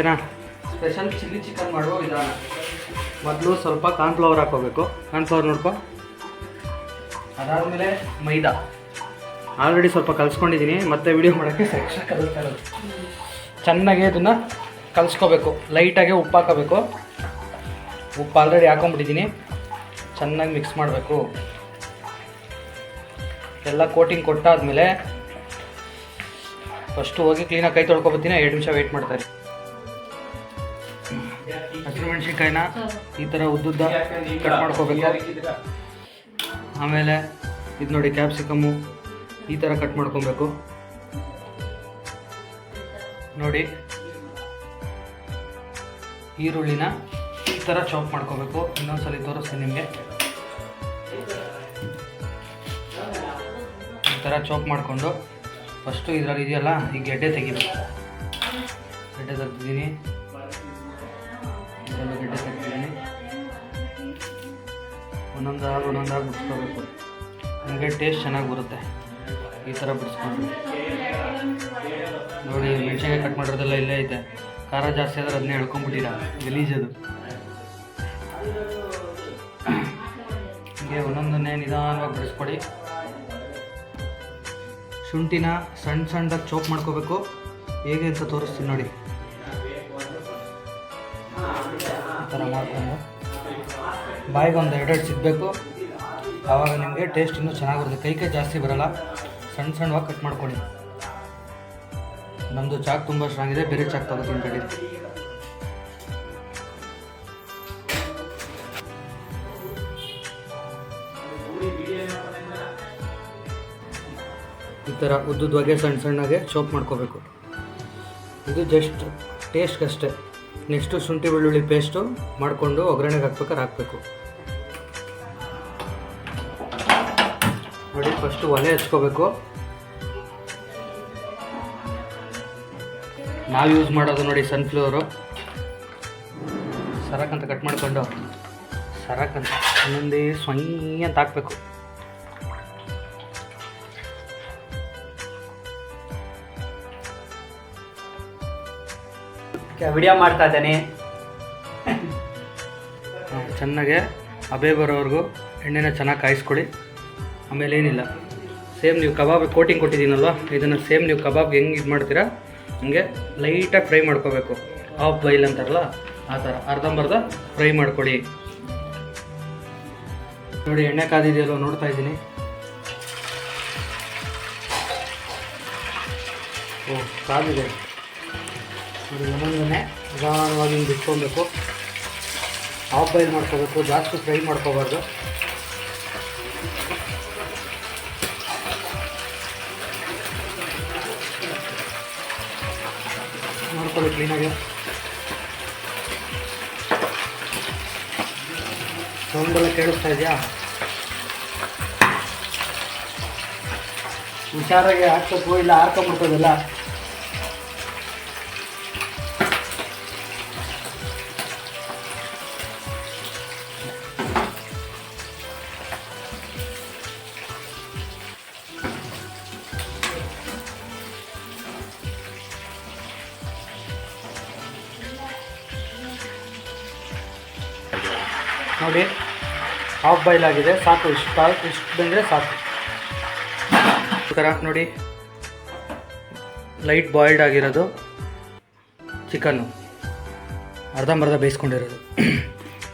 ಓಕೆನಾ? Special chilli chicken ಮಾಡುವ ವಿಧಾನ. ಮೊದಲು ಸ್ವಲ್ಪ ಕಾರ್ನ್ಫ್ಲವರ್ ಹಾಕೋಬೇಕು ಕಾರ್ನ್ಫ್ಲವರ್ ನೋಡ್ಕೊ. ಅದಾದಮೇಲೆ ಮೈದಾ. ಆಲ್ರೆಡಿ ಸ್ವಲ್ಪ ಕಲಿಸ್ಕೊಂಡಿದ್ದೀನಿ ಮತ್ತೆ ವಿಡಿಯೋ ಮಾಡೋಕ್ಕೆ ಎಕ್ಸ್ಟ್ರಾ ಕಲಿಸ್ತಾ ಚೆನ್ನಾಗಿ ಅದನ್ನು ಕಲಿಸ್ಕೋಬೇಕು. ಲೈಟಾಗಿ ಉಪ್ಪು ಹಾಕೋಬೇಕು ಉಪ್ಪು ಆಲ್ರೆಡಿ ಹಾಕೊಂಡ್ಬಿಟ್ಟಿದ್ದೀನಿ ಚೆನ್ನಾಗಿ ಮಿಕ್ಸ್ ಮಾಡಬೇಕು. ಎಲ್ಲ ಕೋಟಿಂಗ್ ಕೊಟ್ಟಾದಮೇಲೆ ಫಸ್ಟು ಹೋಗಿ ಕ್ಲೀನಾಗಿ ಕೈ ತೊಳ್ಕೊಬತ್ತೀನಿ. ಎರಡು ನಿಮಿಷ ವೆಯ್ಟ್ ಮಾಡ್ತಾರೆ ಮೆಣಸಿನ್ಕಾಯಿನ ಈ ಥರ ಉದ್ದುದ್ದ ಕಟ್ ಮಾಡ್ಕೋಬೇಕು. ಆಮೇಲೆ ಇದು ನೋಡಿ ಕ್ಯಾಪ್ಸಿಕಮ್ಮು ಈ ಥರ ಕಟ್ ಮಾಡ್ಕೊಬೇಕು. ನೋಡಿ. ಈರುಳ್ಳಿನ ಈ ಥರ ಚಾಪ್ ಮಾಡ್ಕೋಬೇಕು. ಇನ್ನೊಂದ್ಸಲಿ ತೋರಿಸ್ತೀನಿ ನಿಮಗೆ. ಈ ಥರ ಚಾಪ್ ಮಾಡಿಕೊಂಡು ಫಸ್ಟು ಇದರಲ್ಲಿ ಇದೆಯಲ್ಲ, ಈ ಗೆಡ್ಡೆ ತೆಗಿಬೇಕು. ಗೆಡ್ಡೆ ತೆಗ್ದಿದ್ದೀನಿ. ಇದರಲ್ಲೂ ಗೆಡ್ಡೆ ತೆಗ್ದಿದ್ದೀನಿ ಒಂದೊಂದಾಗಿ ಒಂದೊಂದಾಗಿ ಬಿಡಿಸ್ಕೋಬೇಕು. ನಿಮಗೆ ಟೇಸ್ಟ್ ಚೆನ್ನಾಗಿ ಬರುತ್ತೆ. ಈ ಥರ ಬಿಡಿಸ್ಕೊಂಡು. ನೋಡಿ, ಮೆಣಸಿನ್ಕಾಯಿ ಕಟ್ ಮಾಡಿರೋದೆಲ್ಲ ಇಲ್ಲೇ ಐತೆ. ಖಾರ ಜಾಸ್ತಿ ಆದ್ರೆ ಅದನ್ನೇ ಎಳ್ಕೊಂಬಿಟ್ಟಿರ. ಅದು. ಹೀಗೆ ಒಂದೊಂದನ್ನೇ ನಿಧಾನವಾಗಿ ಬಿಡಿಸ್ಕೊಡಿ. ಶುಂಠಿನ ಸಣ್ಣ ಸಣ್ಣದಾಗಿ ಚೋಪ್ ಮಾಡ್ಕೋಬೇಕು. ಹೇಗೆ ಅಂತ ತೋರಿಸ್ತೀನಿ ನೋಡಿ. ಥರ ಮಾಡಿಕೊಂಡು ಬಾಯಿಗೆ ಒಂದು ಎರಡೆರಡು ಸಿಗಬೇಕು. ಆವಾಗ ನಿಮಗೆ ಟೇಸ್ಟ್ ಇನ್ನೂ ಚೆನ್ನಾಗಿ ಬರುತ್ತೆ. ಕೈ ಕೈ ಜಾಸ್ತಿ ಬರಲ್ಲ. ಸಣ್ಣ ಸಣ್ಣವಾಗಿ ಕಟ್ ಮಾಡ್ಕೊಳ್ಳಿ. ನಮ್ಮದು ಚಾಕ್ ತುಂಬ ಸ್ಟ್ರಾಂಗ್ ಇದೆ. ಬೇರೆ ಚಾಕ್ ತಗೋತೀನಿ ಬೇಡಿ ಈ ಥರ ಉದ್ದುದ್ವಾಗೆ ಸಣ್ಣ ಸಣ್ಣಗೆ ಚೋಪ್ ಮಾಡ್ಕೋಬೇಕು. ಇದು ಜಸ್ಟ್ ಟೇಸ್ಟ್ಗಷ್ಟೇ ನೆಕ್ಸ್ಟು ಶುಂಠಿ ಬೆಳ್ಳುಳ್ಳಿ ಪೇಸ್ಟು ಮಾಡಿಕೊಂಡು ಒಗ್ಗರಣೆಗೆ ಹಾಕ್ಬೇಕಾರೆ ಹಾಕಬೇಕು. ನೋಡಿ ಫಸ್ಟು ಒಲೆ ಹಚ್ಕೋಬೇಕು ನಾವು ಯೂಸ್ ಮಾಡೋದು ನೋಡಿ ಸನ್ಫ್ಲವರು ಸರಕಂತ ಕಟ್ ಮಾಡಿಕೊಂಡು ಸರಕಂತ ಒಂದೊಂದೇ ಸ್ವಯ್ ಅಂತ ಹಾಕ್ಬೇಕು. ವಿಡಿಯೋ ಮಾಡ್ತಾ ಇದ್ದೇನೆ. ಚೆನ್ನಾಗೆ ಅಬೆ ಬರೋವರೆಗೂ ಎಣ್ಣೆನ ಚೆನ್ನಾಗಿ ಕಾಯಿಸ್ಕೊಳ್ಳಿ ಆಮೇಲೆ ಏನಿಲ್ಲ. ಸೇಮ್ ನೀವು ಕಬಾಬ್ ಕೋಟಿಂಗ್ ಕೊಟ್ಟಿದ್ದೀನಲ್ವ? ಇದನ್ನು ಸೇಮ್ ನೀವು ಕಬಾಬ್ ಹೆಂಗೆ ಇದು ಮಾಡ್ತೀರಾ? ಹಂಗೆ ಲೈಟಾಗಿ ಫ್ರೈ ಮಾಡ್ಕೋಬೇಕು. ಆಫ್ ಬೈಲ್ ಅಂತಾರಲ್ಲ, ಆ ಥರ ಅರ್ಧಂಬರ್ಧ ಫ್ರೈ ಮಾಡ್ಕೊಳ್ಳಿ ನೋಡಿ, ಎಣ್ಣೆ ಕಾದಿದೆಯಲ್ವ ನೋಡ್ತಾ ಇದ್ದೀನಿ. ಓ, ಕಾದಿದೆ. ನೋಡಿ ಒಂದೊಂದನ್ನೇ ನಿಧಾನವಾಗಿ ಹಿಂಗೆ ಇಟ್ಕೊಬೇಕು. ಹಾಫ್ ಬಾಯ್ಲ್ ಮಾಡ್ಕೋಬೇಕು, ಜಾಸ್ತಿ ಫ್ರೈ ಮಾಡ್ಕೋಬಾರ್ದು. ನೋಡ್ಕೊಳ್ಳಿ ಕ್ಲೀನಾಗಿ ಸೌಂಡೆಲ್ಲ ಕೇಳಿಸ್ತಾ ಇದೆಯಾ? ಹುಷಾರಾಗಿ ಹಾಕ್ಬೇಕು, ಇಲ್ಲ ಹಾರ್ಕೊಂಡ್ಬಿಡ್ತದಲ್ಲ ನೋಡಿ. ಹಾಫ್ ಬಾಯ್ಲ್ ಆಗಿದೆ. ಸಾಕು, ಇಷ್ಟು ಇಷ್ಟು ಬಂದರೆ ಸಾಕು. ಥರ ನೋಡಿ. ಲೈಟ್ ಬಾಯ್ಲ್ಡ್ ಆಗಿರೋದು ಚಿಕನ್ನು ಅರ್ಧಂಬರ್ಧ ಬೇಯಿಸ್ಕೊಂಡಿರೋದು.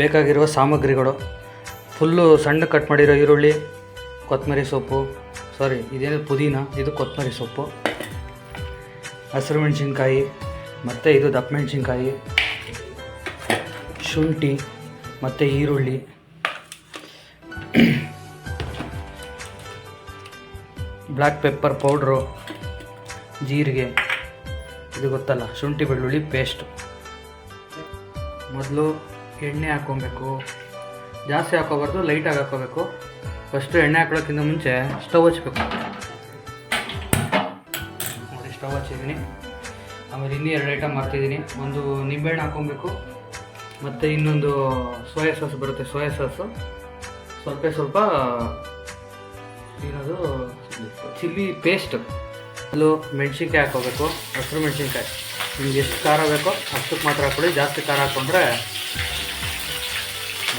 ಬೇಕಾಗಿರುವ ಸಾಮಗ್ರಿಗಳು. ಫುಲ್ಲು ಸಣ್ಣ ಕಟ್ ಮಾಡಿರೋ ಈರುಳ್ಳಿ ಕೊತ್ತಂಬರಿ ಸೊಪ್ಪು ಸಾರಿ ಇದೇನು ಪುದೀನ? ಇದು ಕೊತ್ತಂಬರಿ ಸೊಪ್ಪು. ಹಸಿರು ಮೆಣಸಿನ್ಕಾಯಿ ಮತ್ತು ಇದು ದಪ್ಪ ಮೆಣಸಿನ್ಕಾಯಿ, ಶುಂಠಿ. ಮತ್ತು ಈರುಳ್ಳಿ. ಬ್ಲ್ಯಾಕ್ ಪೆಪ್ಪರ್ ಪೌಡ್ರು ಜೀರಿಗೆ. ಇದು ಗೊತ್ತಲ್ಲ, ಶುಂಠಿ ಬೆಳ್ಳುಳ್ಳಿ ಪೇಸ್ಟು ಮೊದಲು ಎಣ್ಣೆ ಹಾಕ್ಕೊಬೇಕು. ಜಾಸ್ತಿ ಹಾಕೋಬಾರ್ದು ಲೈಟಾಗಿ ಹಾಕೋಬೇಕು ಫಸ್ಟು ಎಣ್ಣೆ ಹಾಕೊಳ್ಳೋಕ್ಕಿಂತ ಮುಂಚೆ ಸ್ಟವ್ ಹಚ್ಬೇಕು. ನೋಡಿ ಸ್ಟವ್ ಹಚ್ಚಿದ್ದೀನಿ. ಆಮೇಲೆ ಇನ್ನೂ ಎರಡು ಐಟಮ್ ಮಾಡ್ತಿದ್ದೀನಿ. ಒಂದು ನಿಂಬೆಹಣ್ಣು ಹಾಕ್ಕೊಬೇಕು. ಮತ್ತು ಇನ್ನೊಂದು ಸೋಯಾ ಸಾಸ್ ಬರುತ್ತೆ, ಸೋಯಾ ಸಾಸು. ಸ್ವಲ್ಪ ಸ್ವಲ್ಪ ಏನದು? ಚಿಲ್ಲಿ ಪೇಸ್ಟ್ ಅಲ್ಲೂ ಮೆಣಸಿನ್ಕಾಯಿ ಹಾಕೋಬೇಕು ಹಸಿರು ಮೆಣಸಿನ್ಕಾಯಿ. ನಿಮ್ಗೆ ಎಷ್ಟು ಖಾರ ಬೇಕೋ ಅಷ್ಟಕ್ಕೆ ಮಾತ್ರ ಹಾಕ್ಕೊಳ್ಳಿ ಜಾಸ್ತಿ ಖಾರ ಹಾಕ್ಕೊಂಡ್ರೆ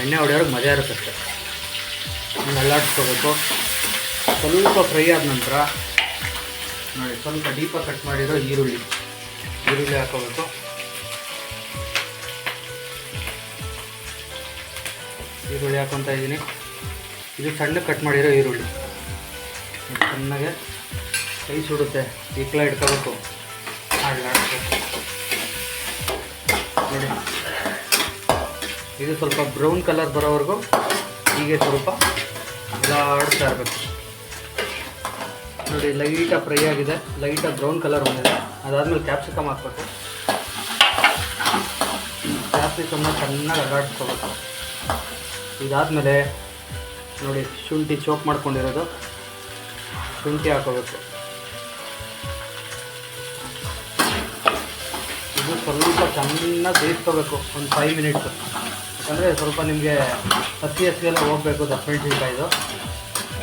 ಎಣ್ಣೆ ಹೊಡೆಯೋರಿಗೆ ಮಜಾ ಇರುತ್ತೆ ಅಷ್ಟೆ. ಅಲ್ಲಾಡಿಸ್ಕೋಬೇಕು. ಸ್ವಲ್ಪ ಫ್ರೈ ಆದ ನಂತರ ನೋಡಿ, ಸ್ವಲ್ಪ ಡೀಪಾಗಿ ಕಟ್ ಮಾಡಿರೋ ಈರುಳ್ಳಿ. ಈರುಳ್ಳಿ ಹಾಕೋಬೇಕು ಈರುಳ್ಳಿ ಹಾಕೊತ ಇದ್ದೀನಿ. ಇದು ಸಣ್ಣ ಕಟ್ ಮಾಡಿರೋ ಈರುಳ್ಳಿ. ಚೆನ್ನಾಗೆ ಕೈ ಸುಡುತ್ತೆ. ಈಕ್ಲ ಇಟ್ಕೋಬೇಕು. ನೋಡಿ. ಇದು ಸ್ವಲ್ಪ ಬ್ರೌನ್ ಕಲರ್ ಬರೋವರೆಗೂ ಹೀಗೆ ಸ್ವಲ್ಪ ಆಡ್ತಾ ಇರಬೇಕು. ನೋಡಿ ಲೈಟಾಗಿ ಫ್ರೈ ಆಗಿದೆ. ಲೈಟಾಗಿ ಬ್ರೌನ್ ಕಲರ್ ಬಂದಿದೆ. ಅದಾದಮೇಲೆ ಕ್ಯಾಪ್ಸಿಕಮ್ ಹಾಕ್ಬೇಕು. ಕ್ಯಾಪ್ಸಿಕಮ್ನ ಚೆನ್ನಾಗಿ ಅಲ್ಲಾಡಿಸ್ಕೋಬೇಕು ಇದಾದಮೇಲೆ ನೋಡಿ ಶುಂಠಿ ಚೋಕ್ ಮಾಡ್ಕೊಂಡಿರೋದು. ಶುಂಠಿ ಹಾಕೋಬೇಕು. ಇದು ಸ್ವಲ್ಪ ಚೆನ್ನಾಗಿ ಬೇಯಿಸ್ಕೋಬೇಕು, ಒಂದು ಫೈವ್ ಮಿನಿಟ್ಸು ಯಾಕಂದರೆ ಸ್ವಲ್ಪ ನಿಮಗೆ ಹಸಿ ಹಸಿ ಎಲ್ಲ ಹೋಗಬೇಕು ದಪ್ಪ ಮೆಣಸಿನ್ಕಾಯಿದು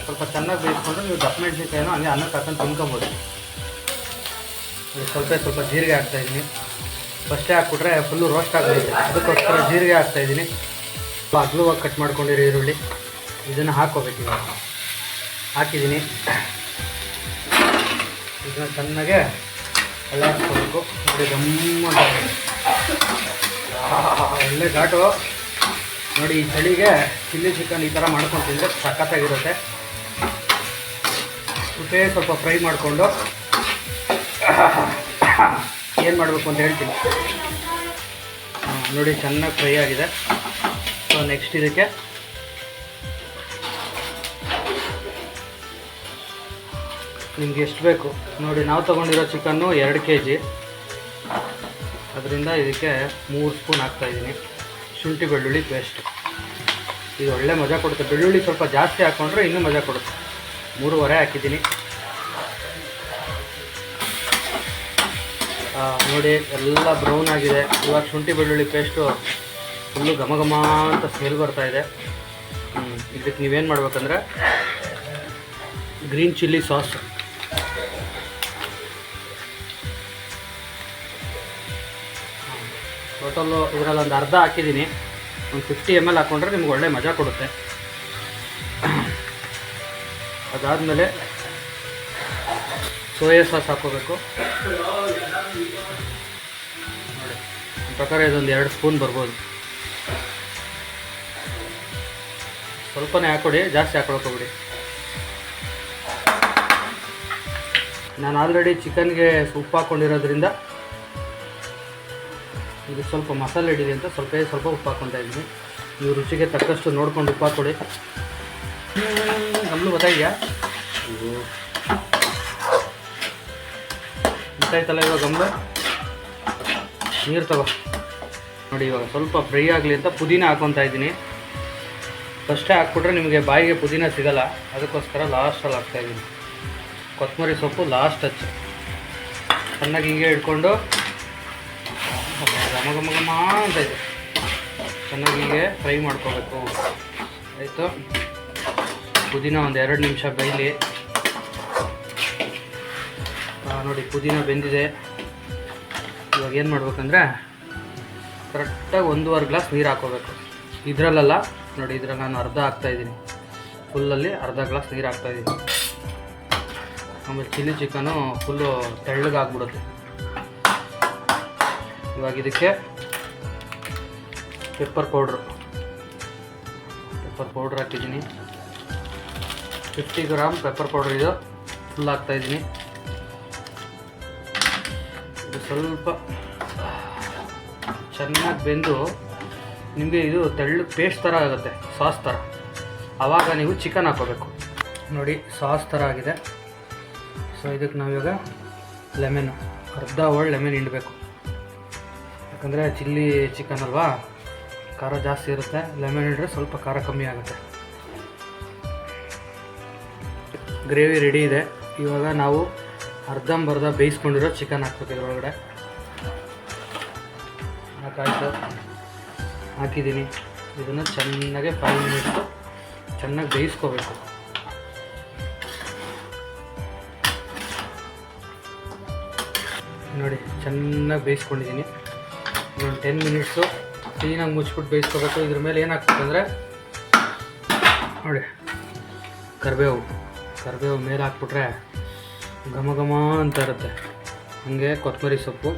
ಸ್ವಲ್ಪ ಚೆನ್ನಾಗಿ ಬೇಯಿಸ್ಕೊಂಡ್ರೆ ನೀವು ದಪ್ಪ ಮೆಣಸಿನ್ಕಾಯಿನೂ ಹಂಗೆ ಅನ್ನಕ್ಕೆ ಹಾಕೊಂಡು ತಿನ್ಕೊಬೋದು. ಸ್ವಲ್ಪ ಸ್ವಲ್ಪ ಜೀರಿಗೆ ಹಾಕ್ತಾಯಿದ್ದೀನಿ ಫಸ್ಟೇ ಹಾಕ್ಬಿಟ್ರೆ ಫುಲ್ಲು ರೋಸ್ಟ್ ಆಗ್ತಾಯಿದೆ ಅದಕ್ಕೋಸ್ಕರ ಜೀರಿಗೆ ಹಾಕ್ತಾಯಿದ್ದೀನಿ ಅಗ್ಲವಾಗಿ ಕಟ್ ಮಾಡ್ಕೊಂಡಿರೋ ಈರುಳ್ಳಿ. ಇದನ್ನು ಹಾಕೋಬೇಕು ಇವಾಗ. ಹಾಕಿದ್ದೀನಿ. ಇದನ್ನ ಚೆನ್ನಾಗೆ ಹಾಕ್ಕೋಬೇಕು ನೋಡಿ ಗಮ್ಮ ಒಳ್ಳೆ ಘಾಟು. ನೋಡಿ, ಈ ಚಳಿಗೆ ಚಿಲ್ಲಿ ಚಿಕನ್ ಈ ಥರ ಮಾಡ್ಕೊಂಡು ತಿಂದರೆ ಸಖತ್ತಾಗಿರುತ್ತೆ. ಉಪ್ಪೇ ಸ್ವಲ್ಪ ಫ್ರೈ ಮಾಡಿಕೊಂಡು. ಏನು ಮಾಡಬೇಕು ಅಂತ ಹೇಳ್ತೀನಿ. ನೋಡಿ, ಚೆನ್ನಾಗಿ ಫ್ರೈ ಆಗಿದೆ. ಸೊ ನೆಕ್ಸ್ಟ್ ಇದಕ್ಕೆ. ನಿಮ್ಗೆ ಎಷ್ಟು ಬೇಕು? ನೋಡಿ, ನಾವು ತೊಗೊಂಡಿರೋ ಚಿಕನ್ನು ಎರಡು ಕೆ ಜಿ ಅದರಿಂದ ಇದಕ್ಕೆ ಮೂರು ಸ್ಪೂನ್ ಹಾಕ್ತಾಯಿದ್ದೀನಿ ಶುಂಠಿ, ಬೆಳ್ಳುಳ್ಳಿ ಪೇಸ್ಟ್ ಇದು ಒಳ್ಳೆ ಮಜಾ ಕೊಡುತ್ತೆ. ಬೆಳ್ಳುಳ್ಳಿ ಸ್ವಲ್ಪ ಜಾಸ್ತಿ ಹಾಕ್ಕೊಂಡ್ರೆ ಇನ್ನೂ ಮಜಾ ಕೊಡುತ್ತೆ. ಮೂರುವರೆ ಹಾಕಿದ್ದೀನಿ. ನೋಡಿ, ಎಲ್ಲ ಬ್ರೌನ್ ಆಗಿದೆ. ಇವಾಗ ಶುಂಠಿ, ಬೆಳ್ಳುಳ್ಳಿ ಪೇಸ್ಟು ಫುಲ್ಲು ಘಮ ಘಮ ಅಂತ ಸ್ಮೆಲ್ ಬರ್ತಾ ಇದೆ. ಇದಕ್ಕೆ ನೀವೇನು ಮಾಡ್ಬೇಕಂದ್ರೆ ಗ್ರೀನ್ ಚಿಲ್ಲಿ ಸಾಸ್. ಟೋಟಲ್ಲು ಇದರಲ್ಲಿ ಒಂದು ಅರ್ಧ ಹಾಕಿದ್ದೀನಿ. ಒಂದು ಫಿಫ್ಟಿ ಎಂ ಎಲ್ ಹಾಕ್ಕೊಂಡ್ರೆ ನಿಮ್ಗೆ ಒಳ್ಳೆ ಮಜಾ ಕೊಡುತ್ತೆ. ಅದಾದಮೇಲೆ ಸೋಯಾ ಸಾಸ್ ಹಾಕೋಬೇಕು ನೋಡಿ ಪ್ರಕಾರ ಇದೊಂದು ಎರಡು ಸ್ಪೂನ್ ಬರ್ಬೋದು. ಸ್ವಲ್ಪನೇ ಹಾಕ್ಕೊಡಿ ಜಾಸ್ತಿ ಹಾಕೊಳಕೋಗ್ಬಿಡಿ ನಾನು ಆಲ್ರೆಡಿ ಚಿಕನ್ಗೆ ಉಪ್ಪು ಹಾಕ್ಕೊಂಡಿರೋದ್ರಿಂದ ಇದು ಸ್ವಲ್ಪ ಮಸಾಲೆ ಹಿಡಿದೆ ಅಂತ ಸ್ವಲ್ಪ ಸ್ವಲ್ಪ ಉಪ್ಪು ಹಾಕ್ಕೊತಾ ಇದ್ದೀನಿ. ನೀವು ರುಚಿಗೆ ತಕ್ಕಷ್ಟು ನೋಡ್ಕೊಂಡು ಉಪ್ಪು ಹಾಕ್ಕೊಡಿ ನಮ್ಮದು ಗೊತ್ತಾಗಿದೆಯಾ ಗೊತ್ತಾಯ್ತಲ್ಲ ಇವಾಗ ಗಮ್ಮ ನೀರು ತಗೋ. ನೋಡಿ ಇವಾಗ ಸ್ವಲ್ಪ ಫ್ರೈ ಆಗಲಿ ಅಂತ ಪುದೀನ ಹಾಕ್ಕೊತಾ ಇದ್ದೀನಿ. ಫಸ್ಟೇ ಹಾಕ್ಬಿಟ್ರೆ ನಿಮಗೆ ಬಾಯಿಗೆ ಪುದೀನ ಸಿಗಲ್ಲ. ಅದಕ್ಕೋಸ್ಕರ ಲಾಸ್ಟಲ್ಲಿ ಹಾಕ್ತಾಯಿದ್ದೀನಿ ಕೊತ್ತಂಬರಿ ಸೊಪ್ಪು ಲಾಸ್ಟ್ ಟಚ್ ಚೆನ್ನಾಗಿ ಹೀಗೆ ಇಟ್ಕೊಂಡು. ಘಮ ಅಂತ ಇದೆ. ಚೆನ್ನಾಗಿ ಹೀಗೆ ಫ್ರೈ ಮಾಡ್ಕೋಬೇಕು. ಆಯಿತು. ಪುದೀನ ಒಂದು ಎರಡು ನಿಮಿಷ ಬೈಲಿ ನೋಡಿ, ಪುದೀನ ಬೆಂದಿದೆ. ಇವಾಗ ಏನು ಮಾಡ್ಬೇಕಂದ್ರೆ ಕರೆಕ್ಟಾಗಿ ಒಂದೂವರೆ ಗ್ಲಾಸ್ ನೀರು ಹಾಕೋಬೇಕು ಇದರಲ್ಲ ನೋಡಿ ಇದ್ರಲ್ಲಿ ನಾನು ಅರ್ಧ ಹಾಕ್ತಾಯಿದ್ದೀನಿ ಫುಲ್ಲಲ್ಲಿ ಅರ್ಧ ಗ್ಲಾಸ್ ನೀರು ಹಾಕ್ತಾಯಿದ್ದೀನಿ ಆಮೇಲೆ ಚಿಲ್ಲಿ ಚಿಕನು ಫುಲ್ಲು ತೆಳ್ಳಗಾಗ್ಬಿಡುತ್ತೆ. ಇವಾಗ ಇದಕ್ಕೆ ಪೆಪ್ಪರ್ ಪೌಡ್ರು ಪೆಪ್ಪರ್ ಪೌಡ್ರ್ ಹಾಕಿದ್ದೀನಿ. ಫಿಫ್ಟಿ ಗ್ರಾಮ್ ಪೆಪ್ಪರ್ ಪೌಡ್ರ್ ಇದು ಫುಲ್ ಹಾಕ್ತಾಯಿದ್ದೀನಿ ಇದು ಸ್ವಲ್ಪ ಚೆನ್ನಾಗಿ ಬೆಂದು ನಿಮಗೆ ಇದು ತೆಳ್ಳು ಪೇಸ್ಟ್ ಥರ ಆಗುತ್ತೆ ಸಾಸ್ ಥರ ಆವಾಗ ನೀವು ಚಿಕನ್ ಹಾಕೋಬೇಕು ನೋಡಿ ಸಾಸ್ ಥರ ಆಗಿದೆ. ಸೊ ಇದಕ್ಕೆ ನಾವಿವಾಗ ಲೆಮೆನು ಅರ್ಧ ಒಳ್ಳೆ ಲೆಮೆನ್ ಹಿಂಡಬೇಕು. ಯಾಕಂದರೆ ಚಿಲ್ಲಿ ಚಿಕನ್ ಅಲ್ವಾ? ಖಾರ ಜಾಸ್ತಿ ಇರುತ್ತೆ. ಲೆಮನ್ ಹಿಂಡ್ರೆ ಸ್ವಲ್ಪ ಖಾರ ಕಮ್ಮಿ ಆಗುತ್ತೆ. ಗ್ರೇವಿ ರೆಡಿ ಇದೆ. ಇವಾಗ ನಾವು ಅರ್ಧಂಬರ್ಧ ಬೇಯಿಸ್ಕೊಂಡಿರೋ ಚಿಕನ್ ಹಾಕ್ಬೇಕು ಇದರೊಳಗಡೆ. ಹಾಕಾಯ್ತು ಹಾಕಿದ್ದೀನಿ. ಇದನ್ನು ಚೆನ್ನಾಗೆ ಫೈವ್ ಮಿನಿಟ್ಸು ಚೆನ್ನಾಗಿ ಬೇಯಿಸ್ಕೋಬೇಕು. ನೋಡಿ, ಚೆನ್ನಾಗಿ ಬೇಯಿಸ್ಕೊಂಡಿದ್ದೀನಿ. ಇನ್ನೊಂದು ಟೆನ್ ಮಿನಿಟ್ಸು ಕ್ಲೀನಾಗಿ ಮುಚ್ಬಿಟ್ಟು ಬೇಯಿಸ್ಕೋಬೇಕು. ಇದ್ರ ಮೇಲೆ ಏನಾಗ್ತದೆ ಅಂದರೆ, ನೋಡಿ, ಕರಿಬೇವು. ಕರಿಬೇವು ಮೇಲೆ ಹಾಕ್ಬಿಟ್ರೆ ಘಮ ಘಮ ಅಂತ ಇರುತ್ತೆ. ಹಾಗೆ ಕೊತ್ತಂಬರಿ ಸೊಪ್ಪು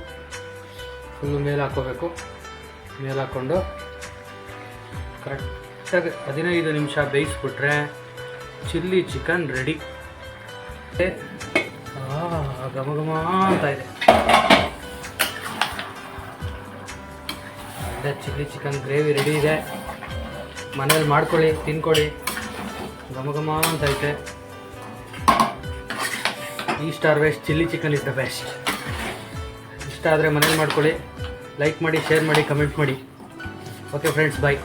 ಫುಲ್ಲು ಮೇಲೆ ಹಾಕ್ಕೋಬೇಕು ಮೇಲೆ ಹಾಕ್ಕೊಂಡು ಕರೆಕ್ಟಾಗಿ ಹದಿನೈದು ನಿಮಿಷ ಬೇಯಿಸ್ಬಿಟ್ರೆ ಚಿಲ್ಲಿ ಚಿಕನ್ ರೆಡಿ. ಘಮ ಘಮ ಅಂತ ಇದೆ. ಅದೇ ಚಿಲ್ಲಿ ಚಿಕನ್ ಗ್ರೇವಿ ರೆಡಿ ಇದೆ. ಮನೇಲಿ ಮಾಡ್ಕೊಳ್ಳಿ, ತಿನ್ಕೊಳ್ಳಿ. ಘಮ ಘಮ ಅಂತ ಐತೆ. ಈ star west chilli chicken is the best ಇಷ್ಟ ಆದರೆ ಮನೇಲಿ ಮಾಡ್ಕೊಳ್ಳಿ. ಲೈಕ್ ಮಾಡಿ ಶೇರ್ ಮಾಡಿ ಕಮೆಂಟ್ ಮಾಡಿ. Okay friends bye